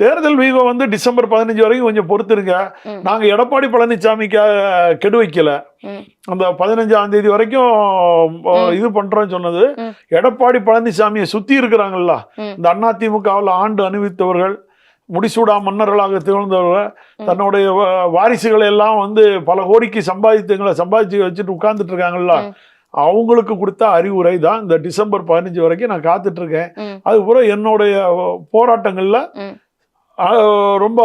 தேர்தல் வீகம் வந்து டிசம்பர் பதினஞ்சு வரைக்கும் கொஞ்சம் பொறுத்துருங்க ம். நாங்க எடப்பாடி பழனிசாமிக்கு அஹ், கெடு வைக்கல. அந்த பதினஞ்சாம் தேதி வரைக்கும் இது பண்றோம்னு சொன்னது. எடப்பாடி பழனிசாமியை சுத்தி இருக்கிறாங்கல்ல. இந்த அதிமுகவில் ஆண்டு அணிவித்தவர்கள் முடிசூடா மன்னர்களாக திகழ்ந்தவர்கள் தன்னுடைய வாரிசுகளை எல்லாம் வந்து பல கோடிக்கு சம்பாதித்தங்களை சம்பாதிச்சு வச்சுட்டு உட்கார்ந்துட்டு இருக்காங்கல்ல. அவங்களுக்கு கொடுத்த அறிவுரை தான் இந்த டிசம்பர் பதினஞ்சு வரைக்கும் நான் காத்துட்டு இருக்கேன். அதுக்கப்புறம் என்னுடைய போராட்டங்கள்ல ரொம்ப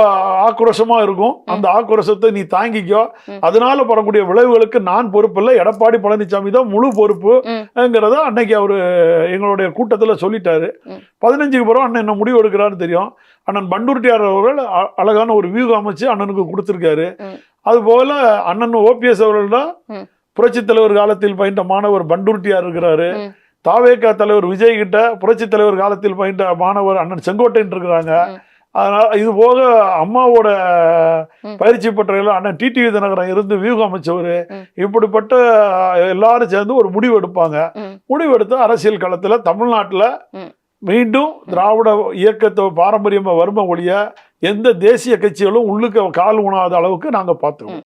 ஆக்ரோஷமா இருக்கும் அந்த ஆக்ரோஷத்தை நீ தாங்கிக்கோ. அதனால வரக்கூடிய விளைவுகளுக்கு நான் பொறுப்பு இல்லை எடப்பாடி பழனிசாமி தான் முழு பொறுப்புங்கிறத. அன்னைக்கு அவரு எங்களுடைய கூட்டத்துல சொல்லிட்டாரு. பதினஞ்சுக்கு பிறகு அண்ணன் என்ன முடிவு எடுக்கிறான்னு தெரியும் அண்ணன் பண்டூர்ட்டியார் அவர்கள் அழகான ஒரு வியூகம் அமைச்சு அண்ணனுக்கு கொடுத்துருக்காரு. அதுபோல அண்ணன் ஓபிஎஸ் அவர்கள் தான் ம். புரட்சித் தலைவர் காலத்தில் பயின்ற மாணவர் பண்டூர்ட்டியார் இருக்கிறாரு. தாவேகா தலைவர் விஜய் கிட்ட புரட்சித் தலைவர் காலத்தில் பயின்ற மாணவர் அண்ணன் செங்கோட்டையன் இருக்கிறாங்க. அதனால இது போக அம்மாவோட. பயிற்சி பெற்ற அண்ணன் டிடிவி தினகரன் இருந்து வியூகம் அமைச்சவர். இப்படிப்பட்ட எல்லாரும் சேர்ந்து ஒரு முடிவு எடுப்பாங்க. முடிவு எடுத்து அரசியல் களத்துல தமிழ்நாட்டுல. மீண்டும் திராவிட இயக்கத்தை பாரம்பரியமா வரும ஒழிய எந்த தேசிய கட்சிகளும் உள்ளுக்க கால் உணாத அளவுக்கு நாங்க பார்த்துருவோம்